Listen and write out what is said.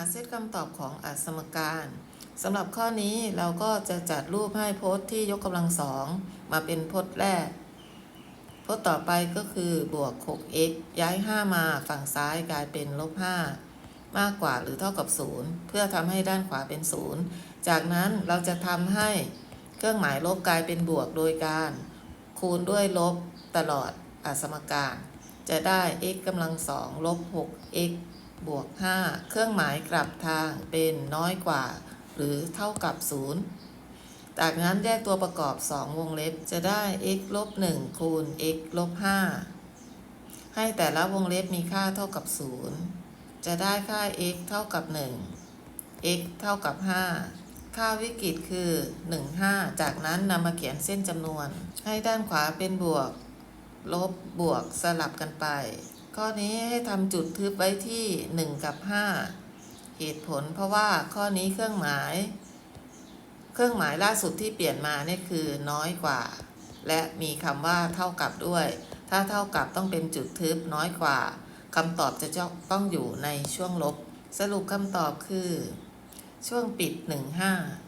หาเซตคำตอบของอสมการสำหรับข้อนี้เราก็จะจัดรูปให้โพจน์ที่ยกกำลังสองมาเป็นโพจน์แรก โพจน์ต่อไปก็คือบวก 6x ย้าย 5 มาฝั่งซ้ายกลายเป็นลบ 5 มากกว่าหรือเท่ากับ 0 เพื่อทำให้ด้านขวาเป็น 0 จากนั้นเราจะทำให้เครื่องหมายลบกลายเป็นบวกโดยการ คูณด้วยลบตลอดอสมการ จะได้ x กำลังสองลบ 6x บวก 5 เครื่องหมายกลับทางเป็นน้อยกว่า หรือเท่ากับ 0 จากนั้นแยกตัวประกอบ 2 วงเล็บจะได้ x ลบ1คูณ x ลบ5ให้แต่ละวงเล็บมีค่าเท่ากับ 0 จะได้ค่า x เท่ากับ 1 x เท่ากับ 5 ค่าวิกฤตคือ 1 5 จากนั้นนำมาเขียนเส้นจำนวน ให้ด้านขวาเป็นบวก ลบบวกสลับกันไป ข้อนี้ให้ทำจุดทึบไว้ที่ 1 กับ 5 เหตุผลเพราะว่าข้อนี้เครื่องหมาย เครื่องหมายล่าสุดที่เปลี่ยนมาเนี่ยคือน้อยกว่า และมีคำว่าเท่ากับด้วย ถ้าเท่ากับต้องเป็นจุดทึบน้อยกว่าคำตอบจะต้องอยู่ในช่วงลบ สรุปคำตอบคือ ช่วงปิด 1 5